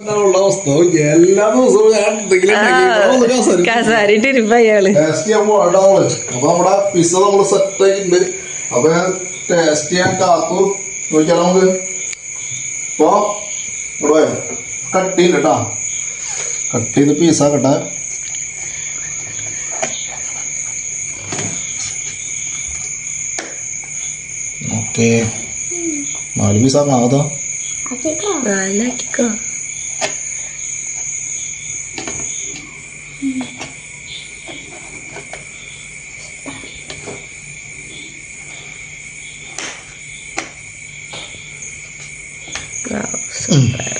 ഉള്ള അവസ്ഥ എല്ലാ ദിവസവും ഞാൻ എന്തെങ്കിലും ഉണ്ടാക്കി ഇപ്പൊ ഒന്ന് കസേരയിൽ കസാരിട്ട് ഇരുപ്പ അയാൾ ടേസ്റ്റ് ചെയ്യാൻ പോകണ്ട നമ്മൾ അപ്പൊ നമ്മുടെ പിസ്സ നമ്മൾ സെറ്റ് ആക്കിയിട്ടുണ്ട് അപ്പൊ ഞാൻ ടേസ്റ്റ് ചെയ്യാൻ കാത്തു. നോക്കിയാലോ നമുക്ക്. ഇപ്പൊ ഇവിടെ കട്ട് ചെയ്യണ്ട കേട്ടാ കട്ട് ചെയ്ത് പീസാക്കട്ടെ ഓക്കെ. നാല് പീസാക്കണം അതോ. നാലാക്കിക്കോ.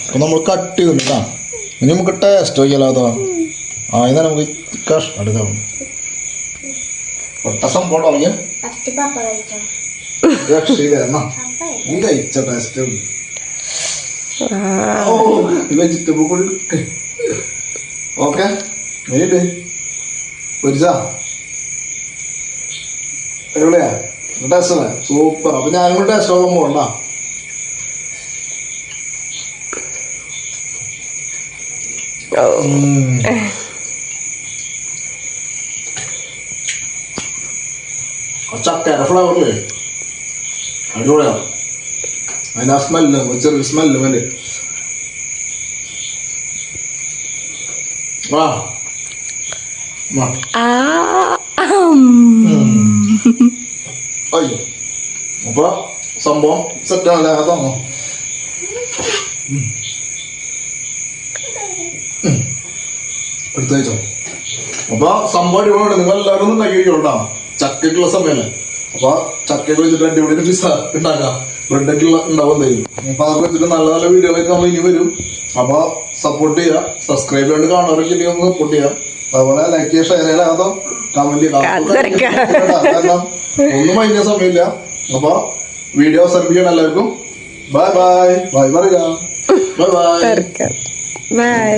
അപ്പൊ നമ്മൾ കട്ട് ചെയ്തിട്ടുണ്ട് കേട്ടാ ഇനി നമുക്ക് ടേസ്റ്റ് നോക്കിയാലോ അതോ ആ ഇതാ നമുക്ക് കഷ് അടുത്താണ് ഒട്ട സംഭവം തുടങ്ങിയ ഫസ്റ്റ് പപ്പ കഴിച്ചോ? രക്ഷയില്ല എന്നാ? പപ്പ നീ കഴിച്ച ടേസ്റ്റ് ആ ഓ വെജിറ്റബിൾ കൂടി ഓക്കെ? എങ്ങനെയുണ്ട് പൊരിച്ചാ എവിടെയാ ടേസ്റ്റ് അല്ലേ സൂപ്പർ. അപ്പൊ ഞാൻ കൂടെ ടേസ്റ്റ് നോക്കാൻ പോകണ്ട ചക്കര ഫ്ലവറില്ലേ അടിപൊളിയാ. അതിന്റെ ആ സ്മെല്ല് ചെറിയ സ്മെല്ല് വേണ്ടി? ആ. അയ്യോ. അപ്പൊ സംഭവം സെറ്റാണല്ലേ അതാണോ എടുത്തു വെച്ചോ അപ്പൊ സംഭവം അടിപൊളിയാണ്. നിങ്ങൾ എല്ലാവരും ഒന്ന് ഉണ്ടാക്കി വെക്കോട്ടാ ചക്കയ്ക്കുള്ള സമയമല്ലേ അപ്പൊ ചക്കയൊക്കെ വെച്ചിട്ട് അടിപൊളി പിസ്സ ഉണ്ടാക്കാം. ബ്രെഡൊക്കെ ഉണ്ടാവും തരും അപ്പൊ അതൊക്കെ വെച്ചിട്ട് നല്ല നല്ല വീഡിയോകളൊക്കെ നമ്മൾ ഇനി വരും. അപ്പൊ സപ്പോർട്ട് ചെയ്യുക. സബ്സ്ക്രൈബ് ചെയ്ത് കാണുന്നവരൊക്കെ ഇനി ഒന്ന് സപ്പോർട്ട് ചെയ്യാം അതുപോലെ ലൈക്ക് ചെയ്യുക ഷെയർ ചെയ്യാതെ കമന്റ്. കാരണം ഒന്നും അതിന്റെ സമയമില്ല. അപ്പൊ വീഡിയോ അവസാനിപ്പിക്കണം എല്ലാവർക്കും. ബൈ ബൈ ബൈ പറയുക ബൈ ബൈ ബൈ